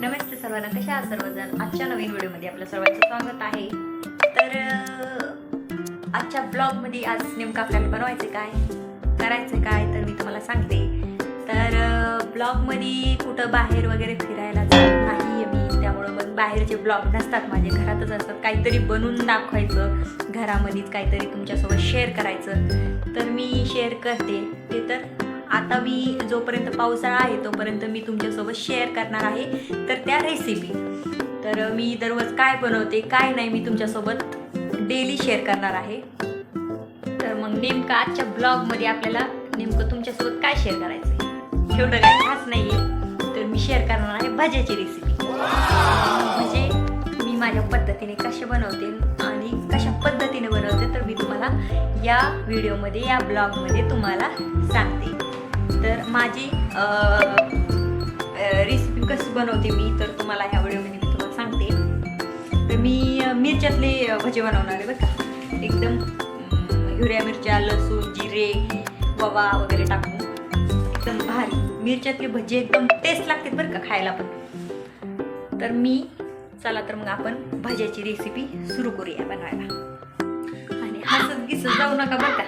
नमस्ते सर्वांना कशा आहात सर्वजण? आजच्या नवीन व्हिडिओमध्ये आपलं सर्वांचं स्वागत आहे. तर आजच्या ब्लॉगमध्ये आज नेमकं आपल्याला बनवायचं काय करायचं काय तर मी तुम्हाला सांगते. तर ब्लॉगमध्ये कुठं बाहेर वगैरे फिरायला जात नाही मी त्यामुळं मग बाहेरचे ब्लॉग नसतात माझे घरातच असतात. काहीतरी बनवून दाखवायचं घरामध्येच काहीतरी तुमच्यासोबत शेअर करायचं. तर मी शेअर करते ते तर आता मी जोपर्यंत पावसाळा आहे तोपर्यंत मी तुमच्यासोबत शेअर करणार आहे. तर त्या रेसिपी तर मी दररोज काय बनवते काय नाही मी तुमच्यासोबत डेली शेअर करणार आहे. तर मग नेमकं आजच्या ब्लॉगमध्ये आपल्याला नेमकं तुमच्यासोबत काय शेअर करायचं आहे एवढं काय खास नाही आहे तर मी शेअर करणार आहे भज्याची रेसिपी म्हणजे मी माझ्या पद्धतीने कसे बनवते आणि कशा पद्धतीने बनवते तर मी तुम्हाला या व्हिडिओमध्ये या ब्लॉगमध्ये तुम्हाला सांगते. माझी रेसिपी कशी बनवते मी तर तुम्हाला ह्या व्हिडिओमध्ये मी तुम्हाला सांगते. तर मी मिरच्यातले भजे बनवणार आहे बरं का. एकदम हिरव्या मिरच्या लसूण जिरे ववा वगैरे टाकून. एकदम भारी. मिरच्यातले भजे एकदम टेस्ट लागतात बरं का खायला पण. तर मी चला तर मग आपण भज्याची रेसिपी सुरू करूया बनवायला. आणि हसत गिसत जाऊ नका बरं का.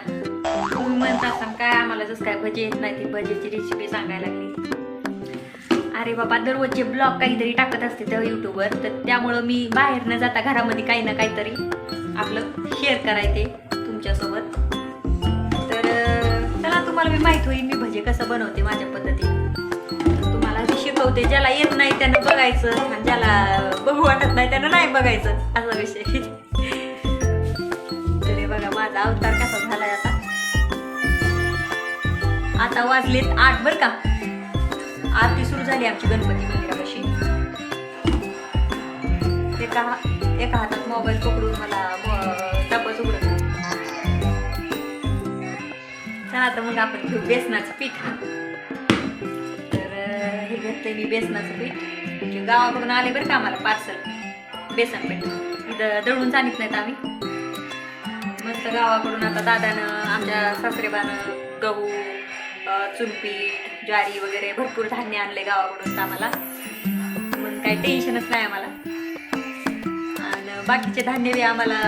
तुम्ही म्हणता असाल काय? मला जसं काय भजे येत नाही ती भजेची रेसिपी सांगायला लागली. अरे बाबा दररोजचे ब्लॉग काहीतरी टाकत असते त्या युट्यूबवर तर त्यामुळं मी बाहेर न जाता घरामध्ये काही ना काहीतरी आपलं शेअर करायचे तुमच्यासोबत. तर चला तुम्हाला मी माहीत होईल मी भजे कसं बनवते माझ्या पद्धतीने. तुम्हाला मी शिकवते ज्याला येत नाही त्यानं बघायचं आणि ज्याला बघू वाटत नाही त्यानं नाही बघायचं असा विषय. तरी बघा माझा अवतार कसा आता वाजलेत आठ बर का? आरती सुरू झाली आमची गणपती मंदिरापाशी. एका एका हातात मोबाईल पकडून मला डबच उघडत चला आता मग आपण घेऊ बेसनाचं पीठ. तर हे घेतलंय मी बेसनाचं पीठ. म्हणजे गावाकडून आले बरं का आम्हाला पार्सल बेसन पीठ. इथं दळून जाणीत नाहीत आम्ही. मस्त गावाकडून आता दादानं आमच्या सासरेबानं गहू अं, ज्वारी वगैरे भरपूर धान्य आणले गावाकडून आम्हाला. मग काही टेन्शनच नाही आम्हाला. आणि बाकीचे धान्य बी आम्हाला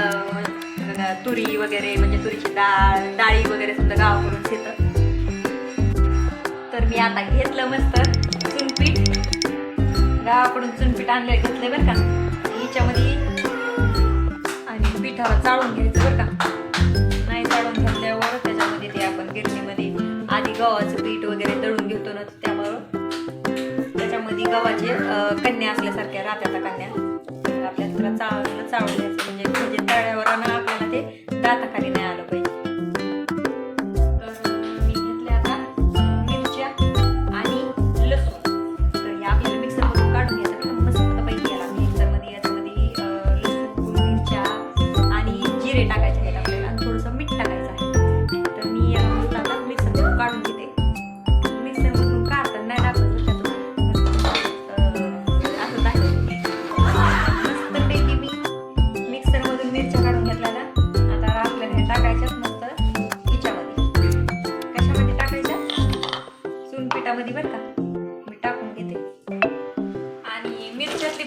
तुरी वगैरे म्हणजे तुरीची डाळ डाळी वगैरे सुद्धा गावाकडून येतं. तर मी आता घेतलं मस्त चुनपीठ. गावाकडून चुनपीठ आणलं घेतलं बरं का. हिच्यामध्ये आणि पिठावर चाळून घ्यायचं बरं का. गव्हाचे कन्या असल्यासारख्या राहत्या कन्या. कन्या तुला आपल्याला त्याला चाळून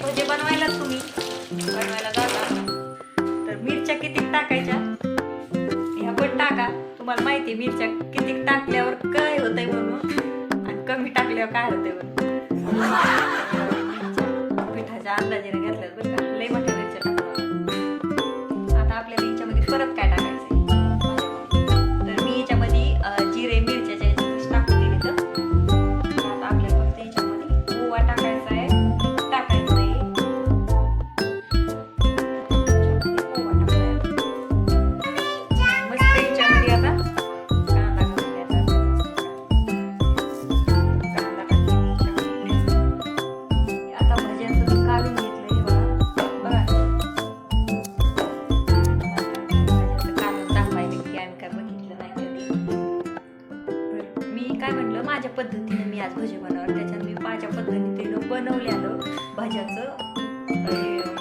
भजे बनवायला तुम्ही? बनवायला जाता. तर मिरच्या किती टाकायच्या? ह्या पण टाका. तुम्हाला माहिती आहे मिरच्या किती टाकल्यावर काय होतंय म्हणून. आणि कमी टाकल्यावर काय होतंय म्हणून. पिठाच्या अंदाजे मी काय म्हटलं माझ्या पद्धतीने मी आज भजे बनवणार. त्याच्यात मी माझ्या पद्धतीनं बनवलेलं भज्याचं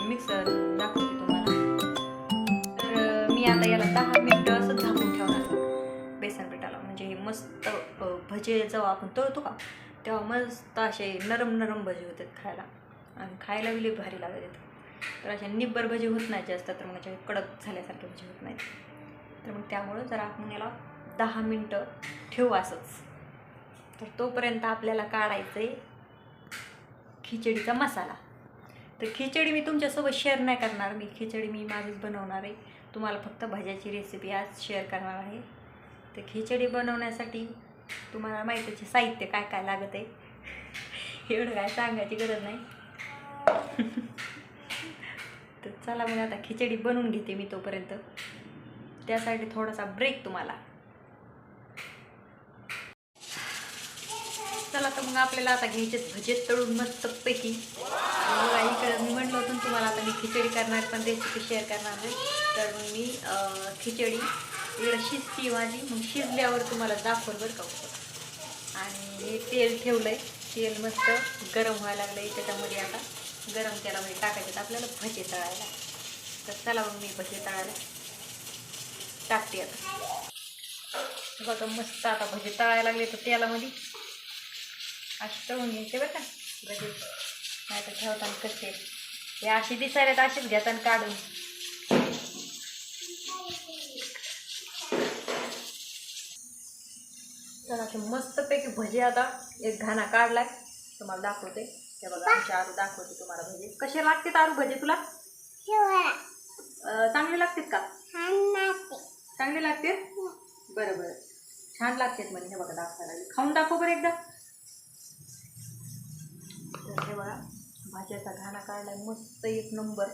मिक्सर दाखवते तुम्हाला. तर मी आता याला दहा मिनटं असं झाकून ठेवणार बेसन पिठाला. म्हणजे हे मस्त भजे जेव्हा आपण तळतो का तेव्हा मस्त असे नरम नरम भजे होतात खायला. आणि खायला बी भारी लागत तर अशा निब्बर भजे होत नाही जास्त तर मग अशा कडक झाल्यासारखे भजे होत नाहीत. तर मग त्यामुळं जरा आपण याला दहा मिनटं ठेवू असंच. तर तोपर्यंत आपल्याला काढायचं आहे खिचडीचा मसाला. तर खिचडी मी तुमच्यासोबत शेअर नाही करणार मी खिचडी मी माझीच बनवणार आहे. तुम्हाला फक्त भज्याची रेसिपी आज शेअर करणार आहे. तर खिचडी बनवण्यासाठी तुम्हाला माहितीचे साहित्य काय काय लागत आहे एवढं काय सांगायची गरज नाही. तर चला मग आता खिचडी बनवून घेते मी तोपर्यंत. त्यासाठी थोडासा ब्रेक तुम्हाला. चला तर मग आपल्याला आता घ्यायचे भजे तळून मस्तपैकी. आणि इकडं मी म्हणलं होतं तुम्हाला आता मी खिचडी करणार पण रेसिपी शेअर करणार आहे. तर मग मी खिचडी इकडं शिजती माझी मग शिजल्यावर तुम्हाला दाखवल बरं का. आणि हे तेल ठेवलं आहे तेल मस्त गरम व्हायला लागलं आहे त्याच्यामध्ये आता. गरम तेलामध्ये म्हणजे टाकायचे आपल्याला भजे तळायला. तर चला मग मी भजे तळायला. टाकते आता. बघा मस्त आता भजे तळायला लागले तर तेलामध्ये अशी तळून घ्यायचे बरं का? भजे नाही तर ठेवताना कसे हे अशी दिसायला असेच घेताना काढून. चला ते मस्तपैकी भजे आता. एक घाणा काढलाय. तुम्हाला दाखवते. ते बघा आमची आरू दाखवते तुम्हाला भजे. कसे लागतात आरू भजे तुला? चांगले लागतात का? चांगले लागते बरं बरं. छान लागतात म्हणे हे बघा दाखवायला खाऊन दाखव बरं एकदा. हे बघा भाज्याचा घाणा काढलाय मस्त एक नंबर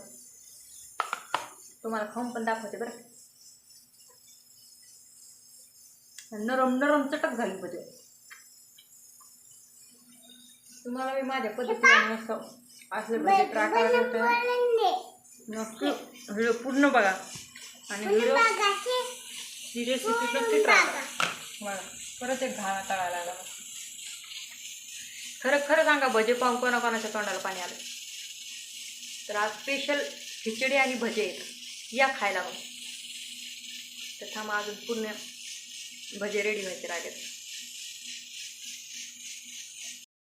तुम्हाला खाऊन पण दाखवते बरं नरम नरम चटक झाली भजे तुम्हाला मी माझ्या पद्धतीने मस्त असले भजे ट्राय नक्की व्हिडिओ पूर्ण बघा. आणि व्हिडिओ ही. रेसिपी नक्की ट्राय करा बघा. परत एक घाणा तळायला लागला. खरं खरं सांगा भजे पाहून कोणा कोणाच्या तोंडाला पाणी आलं? तर आज स्पेशल खिचडी आणि भजे आहेत. या खायला मग तर थांबा अजून पूर्ण भजे रेडी व्हायचे राहिलेत.